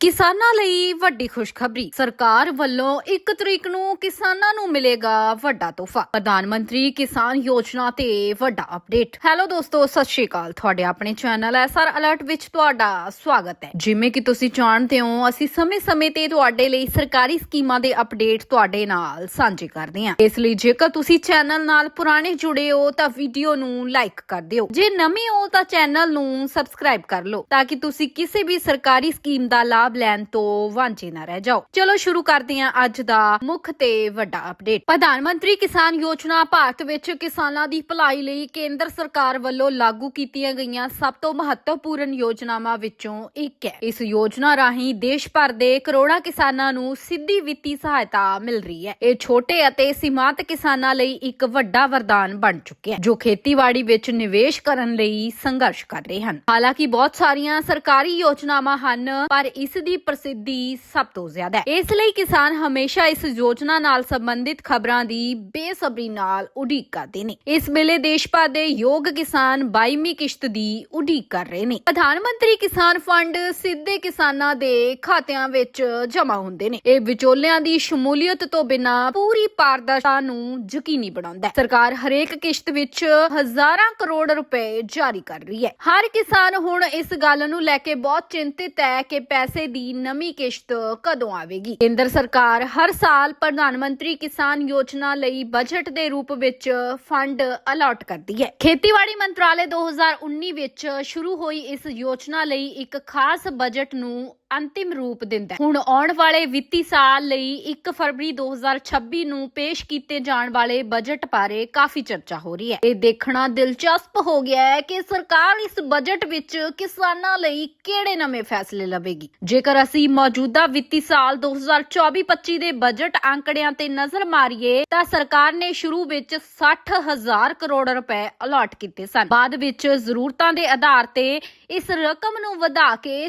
ਕਿਸਾਨਾਂ ਲਈ ਵੱਡੀ ਖੁਸ਼ਖਬਰੀ। ਸਰਕਾਰ ਵੱਲੋਂ 1 ਤਰੀਕ ਨੂੰ ਕਿਸਾਨਾਂ ਨੂੰ ਮਿਲੇਗਾ ਵੱਡਾ ਤੋਹਫਾ। ਪ੍ਰਧਾਨ ਮੰਤਰੀ ਕਿਸਾਨ ਯੋਜਨਾ ਤੇ ਵੱਡਾ ਅਪਡੇਟ। ਹੈਲੋ ਦੋਸਤੋ, ਸਤਿ ਸ਼੍ਰੀ ਅਕਾਲ। ਤੁਹਾਡੇ ਆਪਣੇ ਚੈਨਲ ਐਸਆਰ ਅਲਰਟ ਵਿੱਚ ਤੁਹਾਡਾ ਸਵਾਗਤ ਹੈ। ਜਿਵੇਂ ਕਿ ਤੁਸੀਂ ਜਾਣਦੇ ਹੋ, ਅਸੀਂ ਸਮੇਂ-ਸਮੇਂ ਤੇ ਤੁਹਾਡੇ ਲਈ ਸਰਕਾਰੀ ਸਕੀਮਾਂ ਦੇ ਅਪਡੇਟ ਤੁਹਾਡੇ ਨਾਲ ਸਾਂਝੇ ਕਰਦੇ ਹਾਂ। ਇਸ ਲਈ ਜੇਕਰ ਤੁਸੀਂ ਚੈਨਲ ਨਾਲ ਪੁਰਾਣੇ ਜੁੜੇ ਹੋ, ਤਾਂ ਵੀਡੀਓ ਨੂੰ ਲਾਈਕ ਕਰ ਦਿਓ। ਜੇ ਨਵੇਂ ਹੋ, ਤਾਂ ਚੈਨਲ ਨੂੰ ਸਬਸਕ੍ਰਾਈਬ ਕਰ ਲਓ, ਤਾਂ ਕਿ ਤੁਸੀਂ ਕਿਸੇ ਵੀ ਸਰਕਾਰੀ ਸਕੀਮ ਦਾ ਲਾਭ ਲੈਣ ਤੋਂ ਵਾਂਝੇ ਨਾ ਰਹਿ ਜਾਓ। ਚਲੋ ਸ਼ੁਰੂ ਕਰਦੇ ਹਾਂ ਅੱਜ ਦਾ ਮੁੱਖ ਤੇ ਵੱਡਾ ਅਪਡੇਟ ਪ੍ਰਧਾਨ ਮੰਤਰੀ ਕਿਸਾਨ ਯੋਜਨਾ ਭਾਰਤ ਵਿੱਚ ਕਿਸਾਨਾਂ ਦੀ ਭਲਾਈ ਲਈ ਕੇਂਦਰ ਸਰਕਾਰ ਵੱਲੋਂ ਲਾਗੂ ਕੀਤੀਆਂ ਗਈਆਂ ਸਭ ਤੋਂ ਮਹੱਤਵਪੂਰਨ ਯੋਜਨਾਵਾਂ ਵਿੱਚੋਂ ਇੱਕ ਹੈ। ਇਸ ਯੋਜਨਾ ਰਾਹੀਂ ਦੇਸ਼ ਭਰ ਦੇ ਕਰੋੜਾਂ ਕਿਸਾਨਾਂ ਨੂੰ ਸਿੱਧੀ ਵਿੱਤੀ ਸਹਾਇਤਾ ਮਿਲ ਰਹੀ ਹੈ। ਇਹ ਛੋਟੇ ਅਤੇ ਸੀਮਾਂਤ ਕਿਸਾਨਾਂ ਲਈ ਇੱਕ ਵੱਡਾ ਵਰਦਾਨ ਬਣ ਚੁੱਕਿਆ ਹੈ, ਜੋ ਖੇਤੀਬਾੜੀ ਵਿੱਚ ਨਿਵੇਸ਼ ਕਰਨ ਲਈ ਸੰਘਰਸ਼ ਕਰ ਰਹੇ ਹਨ। ਹਾਲਾਂਕਿ ਬਹੁਤ ਸਾਰੀਆਂ ਸਰਕਾਰੀ ਯੋਜਨਾਵਾਂ ਹਨ, ਪਰ ਇਸ ਦੀ ਪ੍ਰਸਿੱਧੀ ਸਭ ਤੋਂ ਜ਼ਿਆਦਾ ਹੈ। ਇਸ ਲਈ ਕਿਸਾਨ ਹਮੇਸ਼ਾ ਇਸ ਯੋਜਨਾ ਨਾਲ ਸੰਬੰਧਿਤ ਖਬਰਾਂ ਦੀ ਬੇਸਬਰੀ ਨਾਲ ਉਡੀਕ ਕਰਦੇ ਨੇ। ਇਸ ਵੇਲੇ ਦੇਸ਼ ਭਰ ਦੇ ਯੋਗ ਕਿਸਾਨ 22ਵੀਂ ਕਿਸ਼ਤ ਦੀ ਉਡੀਕ ਕਰ ਰਹੇ ਨੇ। ਪ੍ਰਧਾਨ ਮੰਤਰੀ ਕਿਸਾਨ ਫੰਡ ਸਿੱਧੇ ਕਿਸਾਨਾਂ ਦੇ ਖਾਤਿਆਂ ਵਿੱਚ ਜਮ੍ਹਾਂ ਹੁੰਦੇ ਨੇ। ਇਹ ਵਿਚੋਲਿਆਂ ਦੀ ਸ਼ਮੂਲੀਅਤ ਤੋਂ ਬਿਨਾਂ ਪੂਰੀ ਪਾਰਦਰਸ਼ਤਾ ਨੂੰ ਯਕੀਨੀ ਬਣਾਉਂਦਾ ਹੈ। ਸਰਕਾਰ ਹਰੇਕ ਕਿਸ਼ਤ ਵਿੱਚ ਹਜ਼ਾਰਾਂ ਕਰੋੜ ਰੁਪਏ ਜਾਰੀ ਕਰ ਰਹੀ ਹੈ। ਹਰ ਕਿਸਾਨ ਹੁਣ ਇਸ ਗੱਲ ਨੂੰ ਲੈ ਕੇ ਬਹੁਤ ਚਿੰਤਿਤ ਹੈ ਕਿ ਪੈਸੇ ਦੀ ਨਵੀਂ ਕਿਸ਼ਤ ਕਦੋਂ ਆਵੇਗੀ? ਕੇਂਦਰ ਸਰਕਾਰ ਹਰ ਸਾਲ ਪ੍ਰਧਾਨ ਮੰਤਰੀ ਕਿਸਾਨ ਯੋਜਨਾ ਲਈ ਬਜਟ ਦੇ ਰੂਪ ਵਿੱਚ ਫੰਡ ਅਲਾਟ ਕਰਦੀ ਹੈ। ਖੇਤੀਬਾੜੀ ਮੰਤਰਾਲੇ 2019 ਵਿੱਚ ਸ਼ੁਰੂ ਹੋਈ ਇਸ ਯੋਜਨਾ ਲਈ ਇੱਕ ਖਾਸ ਬਜਟ ਨੂੰ ਅੰਤਿਮ ਰੂਪ ਦਿੰਦਾ ਹੈ। ਹੁਣ ਆਉਣ ਵਾਲੇ ਵਿੱਤੀ ਸਾਲ ਲਈ 1 ਫਰਵਰੀ 2026 ਨੂੰ ਪੇਸ਼ ਕੀਤੇ ਜਾਣ ਵਾਲੇ ਬਜਟ ਬਾਰੇ ਕਾਫੀ ਚਰਚਾ ਹੋ ਰਹੀ ਹੈ। ਇਹ ਦੇਖਣਾ ਦਿਲਚਸਪ ਹੋ ਗਿਆ ਹੈ ਕਿ ਸਰਕਾਰ ਇਸ ਬਜਟ ਵਿੱਚ ਕਿਸਾਨਾਂ ਲਈ ਕਿਹੜੇ ਨਵੇਂ ਫੈਸਲੇ ਲਵੇਗੀ। ਜੇਕਰ ਅਸੀਂ ਮੌਜੂਦਾ ਵਿੱਤੀ ਸਾਲ 2024-25 ਦੇ ਬਜਟ ਅੰਕੜਿਆਂ ਤੇ ਨਜ਼ਰ ਮਾਰੀਏ, ਤਾਂ ਸਰਕਾਰ ਨੇ ਸ਼ੁਰੂ ਵਿੱਚ 60000 ਕਰੋੜ ਰੁਪਏ ਅਲਾਟ ਕੀਤੇ ਸਨ। ਬਾਅਦ ਵਿੱਚ ਜ਼ਰੂਰਤਾਂ ਦੇ ਆਧਾਰ ਤੇ ਇਸ ਰਕਮ ਨੂੰ ਵਧਾ ਕੇ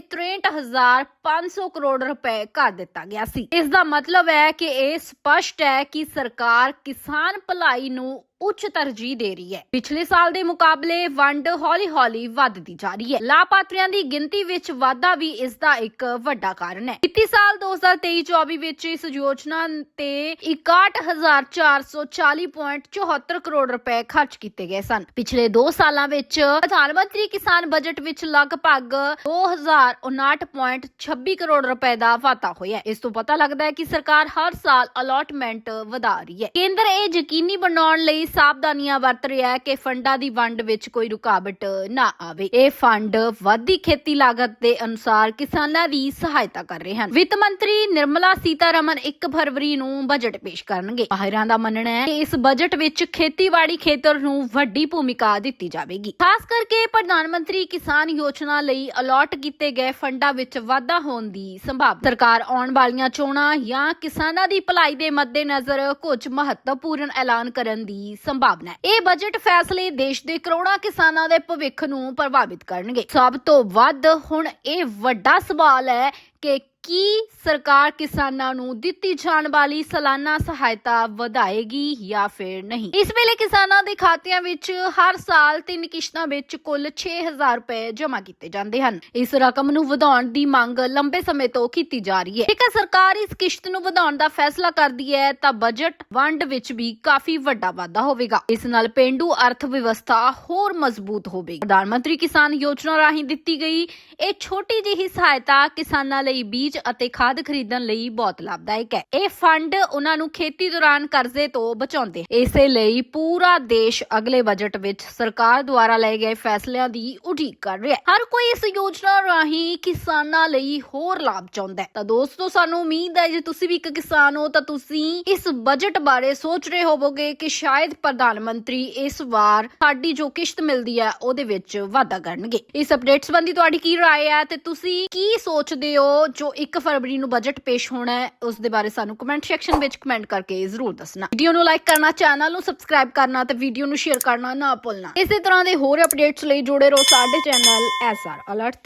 63500 ਕਰੋੜ ਰੁਪਏ ਕਰ ਦਿੱਤਾ ਗਿਆ ਸੀ। ਇਸ ਦਾ ਮਤਲਬ ਹੈ ਕਿ ਇਹ ਸਪਸ਼ਟ ਹੈ ਕਿ ਸਰਕਾਰ ਕਿਸਾਨ ਭਲਾਈ ਨੂੰ ਉੱਚ ਤਰਜੀਹ ਦੇ ਰਹੀ ਹੈ। ਪਿਛਲੇ ਸਾਲ ਦੇ ਮੁਕਾਬਲੇ ਵੰਡ ਹੌਲੀ-ਹੌਲੀ ਵੱਧਦੀ ਜਾ ਰਹੀ ਹੈ। ਲਾਭਪਾਤਰੀਆਂ ਦੀ ਗਿਣਤੀ ਵਿੱਚ ਵਾਧਾ ਵੀ ਇਸ ਦਾ ਇੱਕ ਵੱਡਾ ਕਾਰਨ ਹੈ। ਵਿੱਤੀ ਸਾਲ 2023-24 ਵਿੱਚ ਇਸ ਯੋਜਨਾ ਤੇ 61440.74 ਕਰੋੜ ਰੁਪਏ ਖਰਚ ਕੀਤੇ ਗਏ ਸਨ। ਪਿਛਲੇ 2 ਸਾਲਾਂ ਵਿੱਚ ਪ੍ਰਧਾਨ ਮੰਤਰੀ ਕਿਸਾਨ ਬਜਟ ਵਿੱਚ ਲਗਭਗ 2059.26 ਕਰੋੜ ਰੁਪਏ ਦਾ ਵਾਧਾ ਹੋਇਆ ਇਸ ਤੋਂ ਪਤਾ ਲੱਗਦਾ ਹੈ ਕਿ ਸਰਕਾਰ ਹਰ ਸਾਲ ਅਲਾਟਮੈਂਟ ਵਧਾ ਰਹੀ ਹੈ। ਕੇਂਦਰ ਇਹ ਯਕੀਨੀ ਬਣਾਉਣ ਲਈ ਸਾਵਧਾਨੀਆਂ ਵਰਤ ਰਿਹਾ ਹੈ ਕਿ ਫੰਡਾਂ ਦੀ ਵੰਡ ਵਿੱਚ ਕੋਈ ਰੁਕਾਵਟ ਨਾ ਆਵੇ। ਇਹ ਫੰਡ ਵਾਧੀ ਖੇਤੀ ਲਾਗਤ ਦੇ ਅਨੁਸਾਰ ਕਿਸਾਨਾਂ ਦੀ ਸਹਾਇਤਾ ਕਰ ਰਹੇ ਹਨ। ਵਿੱਤ ਮੰਤਰੀ ਨਿਰਮਲਾ ਸੀਤਾਰਮਨ 1 ਫਰਵਰੀ ਨੂੰ ਬਜਟ ਪੇਸ਼ ਕਰਨਗੇ। ਮਾਹਿਰਾਂ ਦਾ ਮੰਨਣਾ ਹੈ ਕਿ ਇਸ ਬਜਟ ਵਿੱਚ ਖੇਤੀਬਾੜੀ ਖੇਤਰ ਨੂੰ ਵੱਡੀ ਭੂਮਿਕਾ ਦਿੱਤੀ ਜਾਵੇਗੀ। ਖਾਸ ਕਰਕੇ ਪ੍ਰਧਾਨ ਮੰਤਰੀ ਕਿਸਾਨ ਯੋਜਨਾ ਲਈ ਅਲਾਟ ਕੀਤੇ ਗਏ ਫੰਡਾਂ ਵਿੱਚ ਵਾਧਾ ਹੋਣ ਦੀ ਸੰਭਾਵਨਾ। ਸਰਕਾਰ ਆਉਣ ਵਾਲੀਆਂ ਚੋਣਾਂ ਜਾਂ ਕਿਸਾਨਾਂ ਦੀ ਭਲਾਈ ਦੇ ਮੱਦੇਨਜ਼ਰ ਕੁਝ ਮਹੱਤਵਪੂਰਨ ਐਲਾਨ ਕਰਨ ਦੀ ਸੰਭਾਵਨਾ ਹੈ। ਇਹ ਬਜਟ ਫੈਸਲੇ ਦੇਸ਼ ਦੇ ਕਰੋੜਾਂ ਕਿਸਾਨਾਂ ਦੇ ਭਵਿੱਖ ਨੂੰ ਪ੍ਰਭਾਵਿਤ ਕਰਨਗੇ। ਸਭ ਤੋਂ ਵੱਧ ਹੁਣ ਇਹ ਵੱਡਾ ਸਵਾਲ ਹੈ ਕਿ ਕੀ ਸਰਕਾਰ ਕਿਸਾਨਾਂ ਨੂੰ ਦਿੱਤੀ ਜਾਣ ਵਾਲੀ ਸਾਲਾਨਾ ਸਹਾਇਤਾ ਵਧਾਏਗੀ ਜਾਂ ਫਿਰ ਨਹੀਂ? ਇਸ ਵੇਲੇ ਕਿਸਾਨਾਂ ਦੇ ਖਾਤਿਆਂ ਵਿੱਚ ਹਰ ਸਾਲ ਤਿੰਨ ਕਿਸ਼ਤਾਂ ਵਿੱਚ ਕੁੱਲ 6000 ਰੁਪਏ ਜਮ੍ਹਾਂ ਕੀਤੇ ਜਾਂਦੇ ਹਨ। ਇਸ ਰਕਮ ਨੂੰ ਵਧਾਉਣ ਦੀ ਮੰਗ ਲੰਬੇ ਸਮੇਂ ਤੋਂ ਕੀਤੀ ਜਾ ਰਹੀ ਹੈ। ਜੇਕਰ ਸਰਕਾਰ ਇਸ ਕਿਸ਼ਤ ਨੂੰ ਵਧਾਉਣ ਦਾ ਫੈਸਲਾ ਕਰਦੀ ਹੈ, ਤਾਂ ਬਜਟ ਵੰਡ ਵਿੱਚ ਵੀ ਕਾਫੀ ਵੱਡਾ ਵਾਧਾ ਹੋਵੇਗਾ। ਇਸ ਨਾਲ ਪੇਂਡੂ ਅਰਥ ਵਿਵਸਥਾ ਹੋਰ ਮਜ਼ਬੂਤ ਹੋਵੇਗੀ। ਪ੍ਰਧਾਨ ਮੰਤਰੀ ਕਿਸਾਨ ਯੋਜਨਾ ਰਾਹੀਂ ਦਿੱਤੀ ਗਈ ਇਹ ਛੋਟੀ ਜਿਹੀ ਸਹਾਇਤਾ ਕਿਸਾਨਾਂ ਲਈ ਬੀਜ ਅਤੇ ਖਾਦ ਖਰੀਦਣ ਲਈ ਬਹੁਤ ਲਾਭਦਾਇਕ ਹੈ ਇਹ ਫੰਡ ਉਹਨਾਂ ਨੂੰ ਖੇਤੀ ਦੌਰਾਨ ਕਰਜ਼ੇ ਤੋਂ ਬਚਾਉਂਦੇ ਹਨ। ਇਸੇ ਲਈ ਪੂਰਾ ਦੇਸ਼ ਅਗਲੇ ਬਜਟ ਵਿੱਚ ਸਰਕਾਰ ਦੁਆਰਾ ਲਏ ਗਏ ਫੈਸਲਿਆਂ ਦੀ ਉਡੀਕ ਕਰ ਰਿਹਾ ਹੈ ਹਰ ਕੋਈ ਇਸ ਯੋਜਨਾ ਰਾਹੀਂ ਕਿਸਾਨਾਂ ਲਈ ਹੋਰ ਲਾਭ ਚਾਹੁੰਦਾ ਹੈ ਤਾਂ ਦੋਸਤੋ ਸਾਨੂੰ ਉਮੀਦ ਹੈ ਜੇ ਤੁਸੀਂ ਵੀ ਇੱਕ ਕਿਸਾਨ ਹੋ ਤਾਂ ਤੁਸੀਂ ਇਸ ਬਜਟ ਬਾਰੇ ਸੋਚ ਰਹੇ ਹੋਵੋਗੇ ਕਿ ਸ਼ਾਇਦ ਪ੍ਰਧਾਨ ਮੰਤਰੀ ਇਸ ਵਾਰ ਸਾਡੀ ਜੋ ਕਿਸ਼ਤ ਮਿਲਦੀ ਹੈ ਉਹਦੇ ਵਿੱਚ ਵਾਧਾ ਕਰਨਗੇ ਇਸ ਅਪਡੇਟ ਸੰਬੰਧੀ ਤੁਹਾਡੀ ਕੀ رائے ਹੈ ਤੇ ਤੁਸੀਂ ਕੀ ਸੋਚਦੇ ਹੋ ਜੋ 1 ਫਰਵਰੀ ਨੂੰ ਬਜਟ ਪੇਸ਼ ਹੋਣਾ ਹੈ, ਉਸ ਦੇ ਬਾਰੇ ਸਾਨੂੰ ਕਮੈਂਟ ਸੈਕਸ਼ਨ ਵਿੱਚ ਕਮੈਂਟ ਕਰਕੇ ਜ਼ਰੂਰ ਦੱਸਣਾ। ਵੀਡੀਓ ਨੂੰ ਲਾਈਕ ਕਰਨਾ ਚੈਨਲ ਨੂੰ ਸਬਸਕ੍ਰਾਈਬ ਕਰਨਾ ਤੇ ਵੀਡੀਓ ਨੂੰ ਸ਼ੇਅਰ ਕਰਨਾ ਨਾ ਭੁੱਲਣਾ। ਇਸੇ ਤਰ੍ਹਾਂ ਦੇ ਹੋਰ ਅਪਡੇਟਸ ਲਈ ਜੁੜੇ ਰਹੋ ਸਾਡੇ ਚੈਨਲ ਐਸਆਰ ਅਲਰਟ ਤੇ।